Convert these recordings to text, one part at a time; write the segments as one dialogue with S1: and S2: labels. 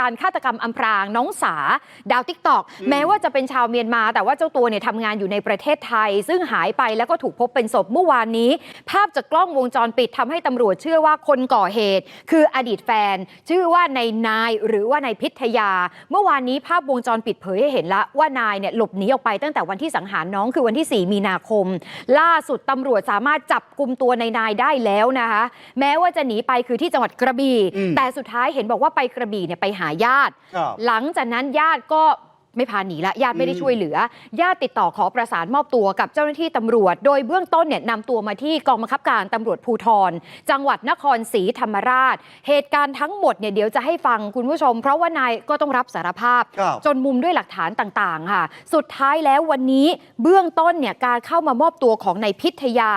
S1: การฆาตกรรมอำพรางน้องสาดาวติ๊กตอกแม้ว่าจะเป็นชาวเมียนมา แต่ว่าเจ้าตัวเนี่ยทำงานอยู่ในประเทศไทย ซึ่งหายไปแล้วก็ถูกพบเป็นศพเมื่อวานนี้ ภาพจากกล้องวงจรปิดทำให้ตำรวจเชื่อว่าคนก่อเหตุ คืออดีตแฟน ชื่อว่านายนายหรือว่านายพิทยา เมื่อวานนี้ภาพวงจรปิดเผยให้เห็นละว่านายเนี่ยหลบหนีออกไปตั้งแต่วันที่สังหารน้องคือวันที่ 4 มีนาคม ล่าสุดตำรวจสามารถจับกลุ่มตัวนายนายได้แล้วนะคะ แม้ว่าจะหนีไปคือที่จังหวัดกระบี่
S2: อืม
S1: แต่สุดท้ายเห็นบอกว่าไปกระบี่เนี่ยไปหาญาติ
S2: ครับ
S1: หลังจากนั้นญาติก็ไม่พาหนีละญาติไม่ได้ช่วยเหลือ ญาติติดต่อขอประสานมอบตัวกับเจ้าหน้าที่ตำรวจ โดยเบื้องต้นเนี่ยนำตัวมาที่กองบังคับการตำรวจภูธร จังหวัดนครศรีธรรมราช เหตุการณ์ทั้งหมดเนี่ยเดี๋ยวจะให้ฟังคุณผู้ชม เพราะว่านายก็ต้องรับสารภาพ
S2: ครับ
S1: จนมุมด้วยหลักฐานต่างๆ ค่ะ สุดท้ายแล้ววันนี้เบื้องต้นเนี่ยการเข้ามามอบตัวของนายพิทยา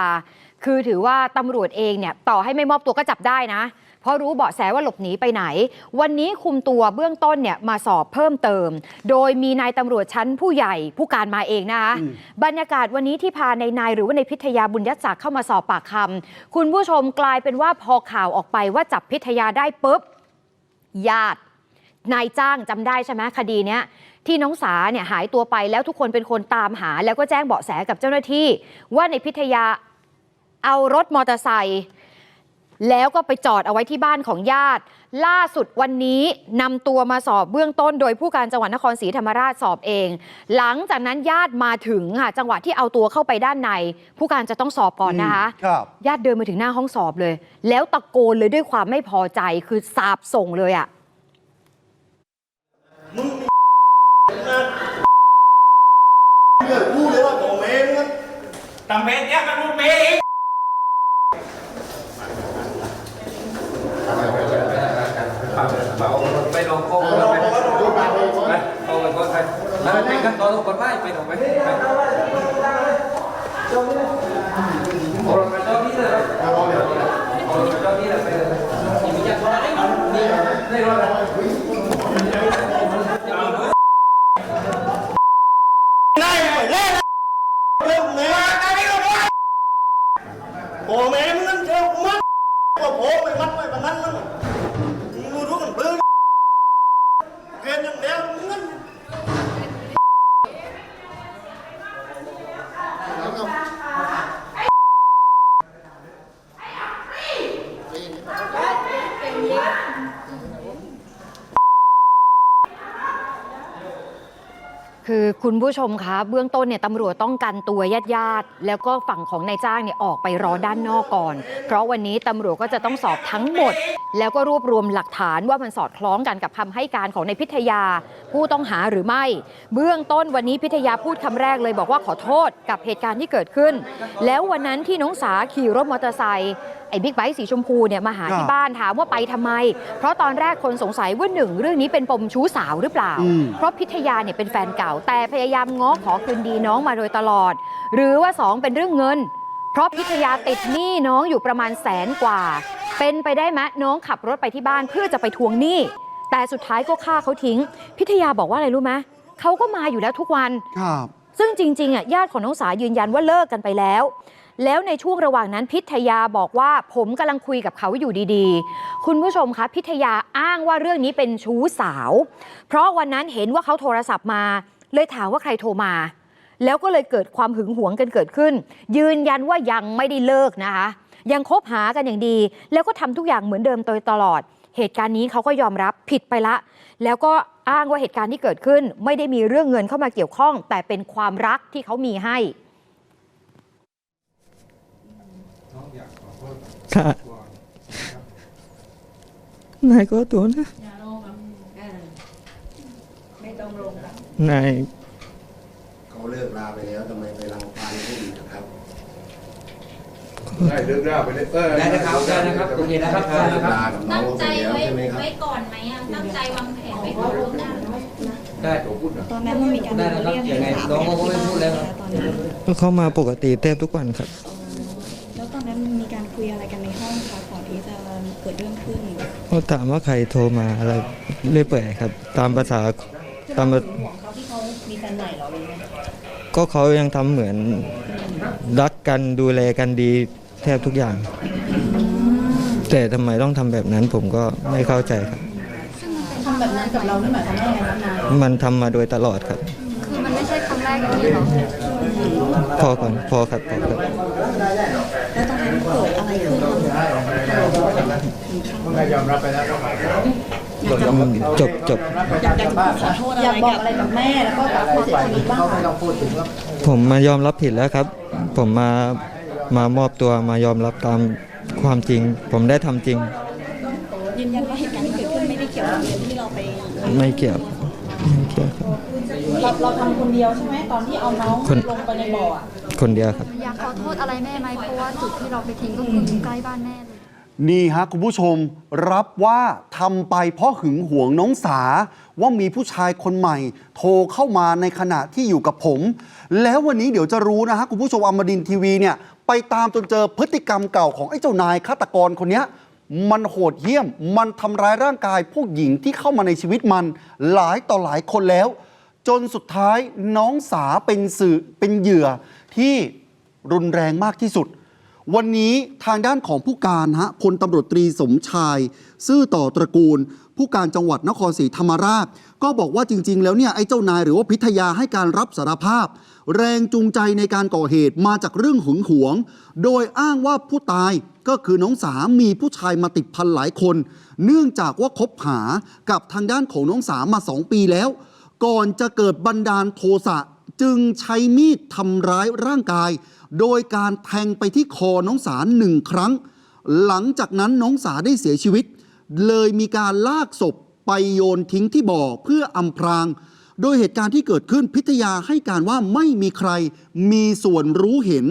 S1: คือถือว่าตำรวจเองเนี่ยต่อให้ไม่มอบตัวก็จับได้นะ เพราะรู้เบาะแสว่าหลบหนีไปไหน วันนี้คุมตัวเบื้องต้นเนี่ยมาสอบเพิ่มเติม โดยมีนายตำรวจชั้นผู้ใหญ่ผู้การมาเองนะคะ
S2: อืม
S1: บรรยากาศวันนี้ที่พานายนายหรือว่าในายพิทยาบุญยักษ์ศักดิ์เข้ามาสอบปากคำคุณผู้ชมกลายเป็นว่าพอข่าวออกไปว่าจับพิทยาได้ปุ๊บญาตินายจ้างจำได้ใช่ไหมคดีเนี้ยที่น้องสาเนี่ยหายตัวไปแล้วทุกคนเป็นคนตามหา แล้วก็แจ้งเบาะแสกับเจ้าหน้าที่ ว่าในพิทยา เอารถมอเตอร์ไซค์แล้วก็ไปจอดเอาไว้ที่บ้านของญาติ ล่าสุดวันนี้นำตัวมาสอบเบื้องต้น โดยผู้การจังหวัดนครศรีธรรมราชสอบเอง หลังจากนั้นญาติมาถึงค่ะจังหวะที่เอาตัวเข้าไปด้านใน ผู้การจะต้องสอบก่อนนะคะ
S2: ครับ
S1: ญาติเดินมาถึงหน้าห้องสอบเลย แล้วตะโกนเลยด้วยความไม่พอใจคือสาบส่งเลยอะ
S2: เกิดพูดเลยว่าของแม่มึง
S3: ตำเพ็ญเนี่ยมันพูดเมย์อีก
S4: ไปลงโก้ไปไปเอาไปก็ไปแล้วเป็น ขั้นตอนของกฎหมายไปลงไปไปโอ้ไปเจ้าที่เลยโอ้ไปเจ้าที่เลยไปเลยมีอย่างไรนี่นี่รถ
S2: ง่ายไปเล่นเล่นแม่ของแม่มึงเจ้ามันก็โผล่ไปมัดไว้แบบนั้นนั่นมึงรู้รู้กันเบื่อเกินอย่างเดียวมึง
S1: คือคุณผู้ชมคะเบื้องต้นเนี่ยตำรวจต้องกันตัวญาติญาติๆแล้วก็ฝั่งของนายจ้างเนี่ยออกไปรอด้านนอกก่อน เพราะวันนี้ตำรวจก็จะต้องสอบทั้งหมด แล้วก็รวบรวมหลักฐานว่ามันสอดคล้องกันกับคำให้การของนายพิทยาผู้ต้องหาหรือไม่ เบื้องต้นวันนี้พิทยาพูดคำแรกเลยบอกว่าขอโทษกับเหตุการณ์ที่เกิดขึ้น แล้ววันนั้นที่น้องสาขี่รถมอเตอร์ไซค์ไอ้บิ๊กไบค์สีชมพูเนี่ยมาหาที่บ้านถามว่าไปทำไม เพราะตอนแรกคนสงสัยว่าหนึ่งเรื่องนี้เป็นปมชู้สาวหรือเปล่า
S2: อืม
S1: เพราะพิทยาเนี่ยเป็นแฟนเก่า แต่พยายามง้อขอคืนดีน้องมาโดยตลอด หรือว่า 2 เป็นเรื่องเงิน เพราะพิทยาติดหนี้น้องอยู่ประมาณแสนกว่า เป็นไปได้ไหมน้องขับรถไปที่บ้านเพื่อจะไปทวงหนี้ แต่สุดท้ายก็ฆ่าเขาทิ้ง พิทยาบอกว่าอะไรรู้ไหมเขาก็มาอยู่แล้วทุกวัน
S2: ครับ
S1: ซึ่งจริงๆอะญาติของน้องสายืนยันว่าเลิกกันไปแล้ว แล้วในช่วงระหว่างนั้นพิทยาบอกว่าผมกำลังคุยกับเขาอยู่ดีๆ คุณผู้ชมคะพิทยาอ้างว่าเรื่องนี้เป็นชู้สาว เพราะวันนั้นเห็นว่าเขาโทรศัพท์มา เลยถามว่าใครโทรมา แล้วก็เลยเกิดความหึงหวงกันเกิดขึ้น ยืนยันว่ายังไม่ได้เลิกนะคะ ยังคบหากันอย่างดี แล้วก็ทำทุกอย่างเหมือนเดิมโดยตลอด เหตุการณ์นี้เขาก็ยอมรับผิดไปละ แล้วก็อ้างว่าเหตุการณ์ที่เกิดขึ้น ไม่ได้มีเรื่องเงินเข้ามาเกี่ยวข้อง แต่เป็นความรักที่เขามีให้
S5: ค่ะนายก็ตัวนะนาย
S6: เขาเลิกลาไปแล้วทำไมไปรังควานผู้อื่นนะครับ
S7: ได้เลิกลาไปเลยเออ
S4: ได้นะครับได้นะครับโอเคนะครับได้
S6: เลิ
S4: นะ
S6: ก
S4: ครับ
S6: ลากับน้อ
S8: ตั้
S6: ง
S8: งใจ
S6: ไปแล้ว
S8: ไว้
S6: ใช่ไหมครับ
S8: ไว้ก่อนไหมอะตั้งใจวางแผนไว้ก่อนล่วงหน้า
S4: ได้
S7: ตัวพูดนะ
S9: ตอนนั้นมันมีการ
S4: ได้นะครับ
S9: เรียก
S4: ยังไงน้องเขาก็ไม่พูดแล้วครับ
S9: ตอนนั้น
S5: ก็เข้ามาปกติแทบทุกวันครับ
S9: แล้วตอนนั้นมีการคุยอะไรกันในห้องคะก่อนที่จะเกิดเรื่องขึ้น
S5: ก็ถามว่าใครโทรมาอะไรเรื่อยเปื่อยครับ ตามภาษาตามภา
S9: ห่วงเขาที่เขามีแฟนใหม่เหรอหรือไง
S5: ก็เขายังทำเหมือนรักกันดูแลกันดี แทบทุกอย่าง แต่ทำไมต้องทำแบบนั้นผมก็ไม่เข้าใจครับ
S9: ทำแบบนั้นนั้นกับเรานี่หมายความว่ายังไงครับนาย
S5: มันทำมาโดยตลอดครับ
S8: คือมันไม่ใช่ครั้งแรกอย่างนี้หรอ
S5: พอก่อนพอครับพอครับ
S9: แล้วตอนนั้นเกิดอะไรขึ้นคะ
S7: ยอมรับไปแล้ว
S5: อืมจบจบ
S9: อยากจะขอโทษอะไรอยากบอกอะไรกับแม่แล้วก็กับผู้เสียชีวิตบ้างคะ
S5: ผมมายอมรับผิดแล้วครับ ผมมา มามอบตัวมายอมรับตามความจริง ผมได้ทำจริง
S9: ยืนยันว่าเหตุการณ์ที่เกิดขึ้นไม่ได้เกี่ยวกับเรื่องที่เราไป
S5: ไม่เกี่ยวไม่เกี่ยวครับ
S9: เราเราทำคนเดียวใช่ไหมตอนที่เอาน้อง
S5: คน
S9: ลงไปในบ่ออะ
S5: คนเดียวครับ
S8: อยากขอโทษอะไรแม่ไหมเพราะว่าจุดที่เราไปทิ้งก็คืออยู่ใกล้บ้านแม่เลย
S10: นี่ฮะคุณผู้ชมรับว่าทำไปเพราะหึงหวงน้องสา ว่ามีผู้ชายคนใหม่ โทรเข้ามาในขณะที่อยู่กับผม แล้ววันนี้เดี๋ยวจะรู้นะฮะคุณผู้ชมอมรินทร์ทีวีเนี่ย ไปตามจนเจอพฤติกรรมเก่าของไอ้เจ้านายฆาตกรคนเนี้ยมันโหดเหี้ยม มันทำร้ายร่างกายผู้หญิงที่เข้ามาในชีวิตมันหลายต่อหลายคนแล้ว จนสุดท้ายน้องสาเป็นสื่อเป็นเหยื่อที่รุนแรงมากที่สุด วันนี้ทางด้านของผู้การฮะพลตำรวจตรีสมชาย ซื่อต่อตระกูล ผู้การจังหวัดนครศรีธรรมราช ก็บอกว่าจริง ๆ แล้วเนี่ยไอ้เจ้านายหรือว่าพิทยาให้การรับสารภาพ แรงจูงใจในการก่อเหตุมาจากเรื่องหึงหวง โดยอ้างว่าผู้ตายก็คือน้องสามีผู้ชายมาติดพันหลายคน เนื่องจากว่าคบหากับทางด้านของน้องสามาสองปีแล้ว ก่อนจะเกิดบันดาลโทสะจึงใช้มีดทำร้ายร่างกาย โดยการแทงไปที่คอน้องสาหนึ่งครั้ง หลังจากนั้นน้องสาได้เสียชีวิต เลยมีการลากศพไปโยนทิ้งที่บ่อเพื่ออำพราง โดยเหตุการณ์ที่เกิดขึ้นพิทยาให้การว่าไม่มีใครมีส่วนรู้เห็น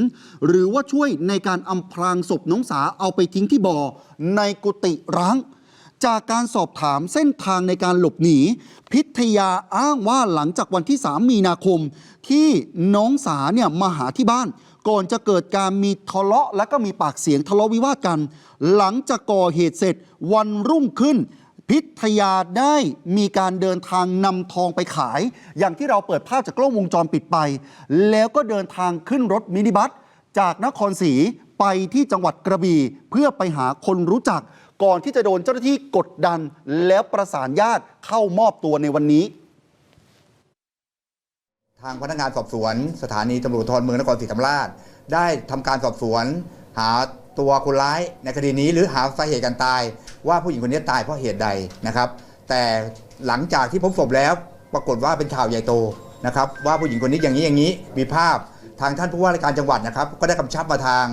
S10: หรือว่าช่วยในการอำพรางศพน้องสาเอาไปทิ้งที่บ่อ ในกุฏิร้าง จากการสอบถามเส้นทางในการหลบหนี พิทยาอ้างว่าหลังจากวันที่ 3 มีนาคม ที่น้องสาเนี่ยมาหาที่บ้านก่อนจะเกิดการมีทะเลาะและก็มีปากเสียงทะเลาะวิวาทกัน หลังจากก่อเหตุเสร็จวันรุ่งขึ้น พิทยาได้มีการเดินทางนำทองไปขาย อย่างที่เราเปิดภาพจากกล้องวงจรปิดไป แล้วก็เดินทางขึ้นรถมินิบัสจากนครศรีไปที่จังหวัดกระบี่เพื่อไปหาคนรู้จัก ก่อนที่จะโดนเจ้าหน้าที่กดดัน แล้วประสานญาติเข้ามอบตัวในวันนี้
S11: ทางพนักงานสอบสวน สถานีตำรวจภูธรเมืองนครศรีธรรมราช ได้ทำการสอบสวน หา ตัวคนร้ายในคดีนี้ หรือหาสาเหตุการตาย ว่าผู้หญิงคนนี้ตายเพราะเหตุใดนะครับ แต่หลังจากที่พบศพแล้วปรากฏว่าเป็นข่าวใหญ่โตนะครับ ว่าผู้หญิงคนนี้อย่างนี้อย่างนี้มีภาพทางท่านผู้ว่าราชการจังหวัดนะครับ ก็ได้กำชับมาทาง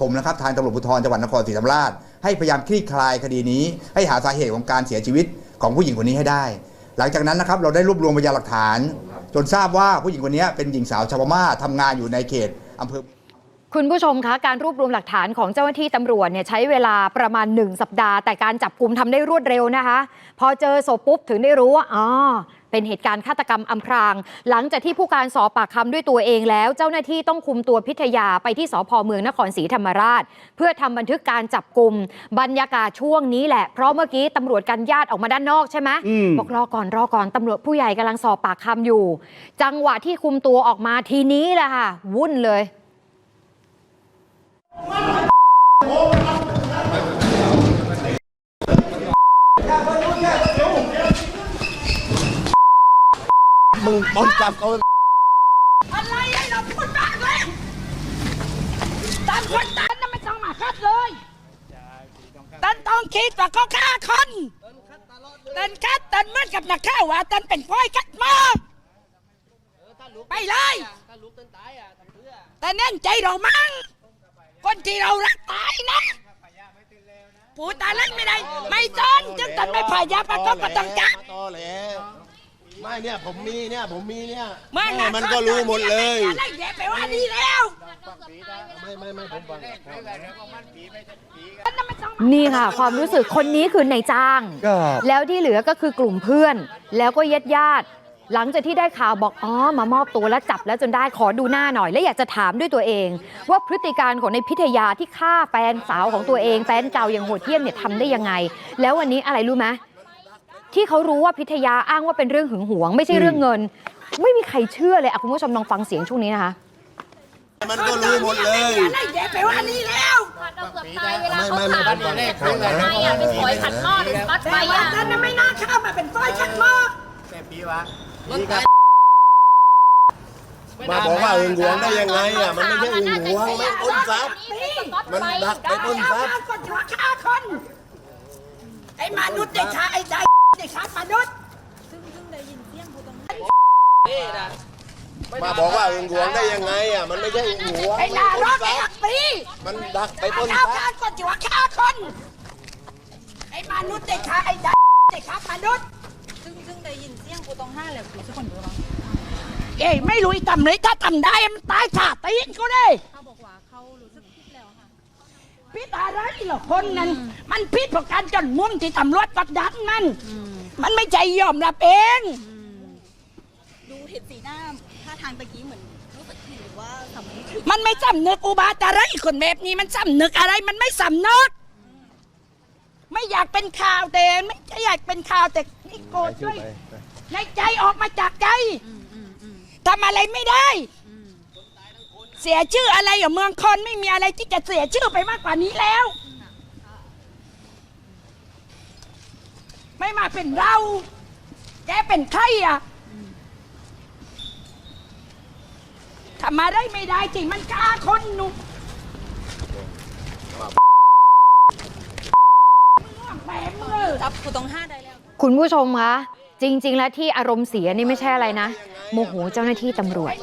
S11: ผมนะครับทางตำรวจภูธรจังหวัดนครศรีธรรมราช ให้พยายามคลี่คลายคดีนี้ ให้หาสาเหตุของการเสียชีวิตของผู้หญิงคนนี้ให้ได้ หลังจากนั้นนะครับเราได้รวบรวมพยานหลักฐาน จนทราบว่าผู้หญิงคนนี้เป็นหญิงสาวชาวพม่าทำงานอยู่ในเขตอำเภอ
S1: คุณผู้ชมคะการรวบรวมหลักฐานของเจ้าหน้าที่ตำรวจเนี่ยใช้เวลาประมาณ 1 สัปดาห์ แต่การจับกลุ่มทำได้รวดเร็วนะคะ พอเจอศพปุ๊บถึงได้รู้ว่าอ๋อเป็นเหตุการณ์ฆาตกรรมอำพราง หลังจากที่ผู้การสอบปากคำด้วยตัวเองแล้ว เจ้าหน้าที่ต้องคุมตัวพิทยาไปที่สพเมืองนครศรีธรรมราช เพื่อทำบันทึกการจับกลุ่มบรรยากาศช่วงนี้แหละเพราะเมื่อกี้ตำรวจกันญาติออกมาด้านนอกใช่ไหม
S10: อืม
S1: บอกรอก่อนรอก่อนตำรวจผู้ใหญ่กำลังสอบปากคำอยู่ จังหวะที่คุมตัวออกมาทีนี้แหละค่ะวุ่นเลย
S2: มึงป้องจับเขา
S8: อะไรไอ้เราพูดมากเลยตามคนตามนั่นไม่ต้องมาคัดเลยตันต้องคิดว่าเขาฆ่าคนตันคัดตันเหมือนกับนักข่าวว่าตันเป็นพ้อยคัดมาไปเลยแต่แน่นใจเรามั่ง คนที่เรารักตายนะผู้ตายเล่นไม่ได้ ไม่จนจึงตันไม่พายาประกอบก็ต้องจับ
S2: ตอแหลไม่เนี่ยผมมีเนี่ยผมมีเนี่ย
S8: เมื่อ
S2: แม่มันก็รู้หมดเลย
S8: อะไรแย่ไปว่าดีแล้ว
S2: ไม่ไม่ไม่ผมฟัง
S1: นี่ค่ะ ความรู้สึกคนนี้คือนายจ้าง
S5: ก็
S1: แล้วที่เหลือก็คือกลุ่มเพื่อน แล้วก็ญาติญาติๆ หลังจากที่ได้ข่าวบอกอ๋อมามอบตัวแล้วจับแล้วจนได้ขอดูหน้าหน่อย และอยากจะถามด้วยตัวเอง ว่าพฤติการของในพิทยาที่ฆ่าแฟนสาวของตัวเอง แฟนเก่าอย่างโหดเหี้ยมเนี่ยทำได้ยังไง แล้ววันนี้อะไรรู้ไหมที่เขารู้ว่าพิทยาอ้างว่าเป็นเรื่องหึงหวง ไม่ใช่เรื่องเงิน ไม่มีใครเชื่อเลยอะคุณผู้ชมลองฟังเสียงช่วงนี้นะคะ
S2: มันก็รู้หมดเลย
S8: อะไรเด็กไปว่านี่แล้ว
S12: เราเกือบตายเวลา
S2: ไม่
S12: เขา
S2: ไม่
S12: ขั
S2: ไม่
S12: บ
S2: ผมฟัง
S12: ทำไมอะเป็นฝอยขัดหม้อหรือปัดไฟ
S8: แต่ว่า
S12: อะ
S8: นั้นน่ะไม่น่าเข้ามาเป็นฝ้ายชักหม้อ
S2: มาบอกว่าอึ่งหวงได้ยังไงอะมันไม่ใช่อึ่งหวงมันต้นซับมันดักไปต้นซับ
S8: เอาคนหัวฆ่าคน ไอ้มนุษย์เด็กชายไอ้ใจเด็กชายมนุษย์
S2: มาบอกว่าอึ่งหวงได้ยังไงอะมันไม่ใช่อึ่งหวง
S8: ไอ้
S2: มัน
S8: นาร
S2: ต้น
S8: กไอ้
S2: ซับ
S8: อักปี
S2: มันดักไปต้น
S8: เอา
S2: ซั
S8: การ
S2: บ
S8: คนหัวฆ่าคน ไอ้มนุษย์เด็กชายไอ้ใจเด็กชายมนุษย์
S9: ซึ่งซึ่งได้ ยินเสียงผู้ต้องห้าแล้วคือสักคนเดียว
S8: เอ้ยไม่รู้ทำเลยถ้าทำได้มันตายขาตีนกูเลย
S9: เขาบอกว่าเขารู้สึกผิดแล้วค่ะ
S8: พิษอะไรหรอคนนั้น มันพิษเพราะการจนมุมที่ตำรวจกดดันมัน มันไม่ใจยอมรับเอง
S9: ดูเห็นสีหน้าท่าทางตะกี้เหมือนรู้สึกผิดหรือว่าสำนึกผิด
S8: มันไม่สำนึกอุบาทอะไรคนแบบนี้มันสำนึกอะไรมันไม่สำนึกไม่อยากเป็นข่าวแต่ไม่ใช่อยากเป็นข่าวแต่นี่โกรธด้วย ในใจออกมาจากใจทำอะไรไม่ได้ เสียชื่ออะไรอยู่เมืองคอนไม่มีอะไรที่จะเสียชื่อไปมากกว่านี้แล้ว ไม่มาเป็นเราแกเป็นใครอะทำมาได้ไม่ได้จริงมันฆ่าคนหนุ่มแหมมือ
S9: จับผู้ต้องห้าได้แล้ว
S1: คุณผู้ชมคะ จริง ๆ แล้วที่อารมณ์เสียนี่ไม่ใช่อะไรนะ โมโหเจ้าหน้าที่ตำรวจ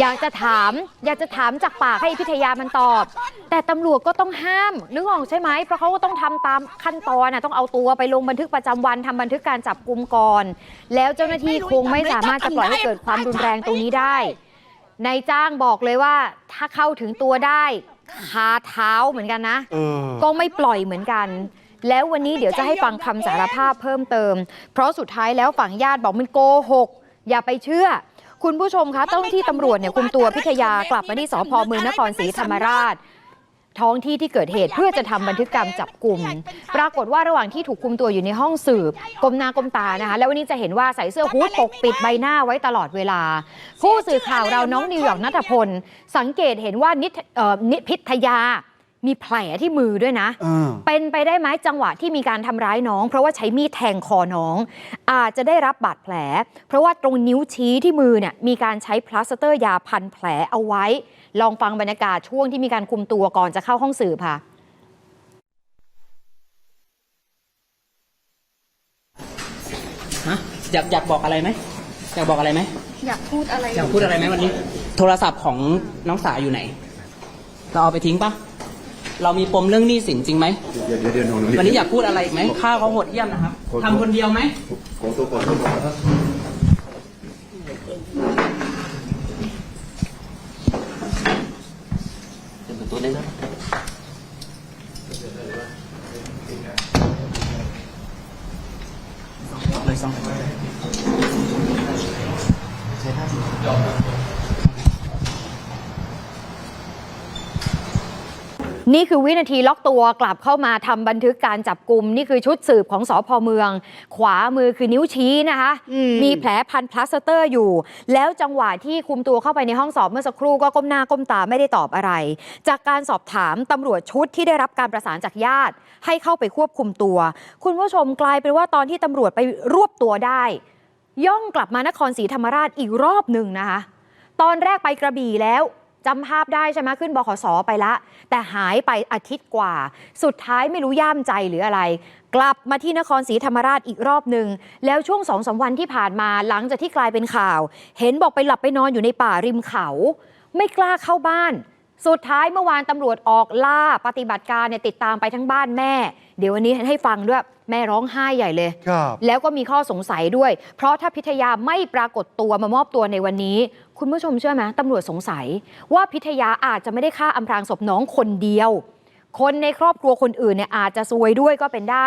S1: อยากจะถาม อยากจะถามจากปากให้พิทยามันตอบ แต่ตำรวจก็ต้องห้าม นึกออกใช่ไหม เพราะเขาก็ต้องทำตามขั้นตอนนะต้องเอาตัวไปลงบันทึกประจำวันทำบันทึกการจับกลุ่มก่อน แล้วเจ้าหน้าที่คงไม่สามารถจะปล่อยให้เกิดความรุนแรงตรงนี้ได้นายจ้างบอกเลยว่า ถ้าเข้าถึงตัวได้คาเท้าเหมือนกันนะ
S10: เออ
S1: ก็ไม่ปล่อยเหมือนกัน แล้ววันนี้เดี๋ยวจะให้ฟังคำสารภาพเพิ่มเติม เพราะสุดท้ายแล้วฝั่งญาติบอกมันโกหก อย่าไปเชื่อ คุณผู้ชมคะเจ้าหน้าที่ตำรวจเนี่ยคุมตัวพิทยากลับมาที่สพเมืองนครศรีธรรมราช ท้องที่ที่เกิดเหตุเพื่อจะทำบันทึกกรรจับกลุ่ม ปรากฏว่าระหว่างที่ถูกคุมตัวอยู่ในห้องสืบก้มหน้าก้มตานะคะ แล้ววันนี้จะเห็นว่าใส่เสื้อฮู้ดปกปิดใบหน้าไว้ตลอดเวลา ผู้สื่อข่าวเราน้องนิวยอร์กนัทพล สังเกตเห็นว่านิทเอ่อนิพิทยา มีแผลที่มือด้วยนะ
S10: เออ
S1: เป็นไปได้ไหมจังหวะที่มีการทำร้ายน้อง เพราะว่าใช้มีดแทงคอน้อง อาจจะได้รับบาดแผล เพราะว่าตรงนิ้วชี้ที่มือเนี่ยมีการใช้พลาสเตอร์ยาพันแผลเอาไว้ ลองฟังบรรยากาศช่วงที่มีการคุมตัวก่อนจะเข้าห้องสืบค่ะ
S4: ฮะอยากอยากบอกอะไรไหมอยากบอกอะไรไหม
S9: อยากพูดอะไร
S4: อยากพูดอะไรไหมวันนี้ โทรศัพท์ของน้องสาอยู่ไหนเราเอาไปทิ้งปะ เรามีปมเรื่องหนี้สินจริงไหม
S7: เดี๋ยวเดี๋ยวเดี๋ยวหนู
S4: วันนี้อยากพูดอะไรอีกไหมข้าวเขาโหดเยี่ยมนะครับทำคนเดียวไหม
S7: ของตัวก่อนตัวก่อน
S1: นี่คือวินาทีล็อกตัวกลับเข้ามาทำบันทึกการจับกลุ่มนี่คือชุดสืบของสอพเมือง ขวามือคือนิ้วชี้นะคะ มีแผลพันพลาสเตอร์อยู่ แล้วจังหวะที่คุมตัวเข้าไปในห้องสอบเมื่อสักครู่ก็ก้มหน้าก้มตาไม่ได้ตอบอะไร จากการสอบถามตำรวจชุดที่ได้รับการประสานจากญาติ ให้เข้าไปควบคุมตัว คุณผู้ชมกลายเป็นว่าตอนที่ตำรวจไปรวบตัวได้ ย่องกลับมานครศรีธรรมราชอีกรอบหนึ่งนะคะ ตอนแรกไปกระบี่แล้ว จำภาพได้ใช่ไหมขึ้นบขสไปละ แต่หายไปอาทิตย์กว่า สุดท้ายไม่รู้ย่ามใจหรืออะไร กลับมาที่นครศรีธรรมราชอีกรอบหนึ่งแล้วช่วงสองสาวันที่ผ่านมาหลังจากที่กลายเป็นข่าว เห็นบอกไปหลับไปนอนอยู่ในป่าริมเขา ไม่กล้าเข้าบ้าน สุดท้ายเมื่อวานตำรวจออกล่าปฏิบัติการเนี่ยติดตามไปทั้งบ้านแม่ เดี๋ยววันนี้ให้ฟังด้วยแม่ร้องไห้ใหญ่เลย
S10: ครับ
S1: แล้วก็มีข้อสงสัยด้วย เพราะถ้าพิทยาไม่ปรากฏตัวมามอบตัวในวันนี้ คุณผู้ชมเชื่อไหมตำรวจสงสัย ว่าพิทยาอาจจะไม่ได้ฆ่าอำพรางศพน้องคนเดียว คนในครอบครัวคนอื่นเนี่ยอาจจะซวยด้วยก็เป็นได้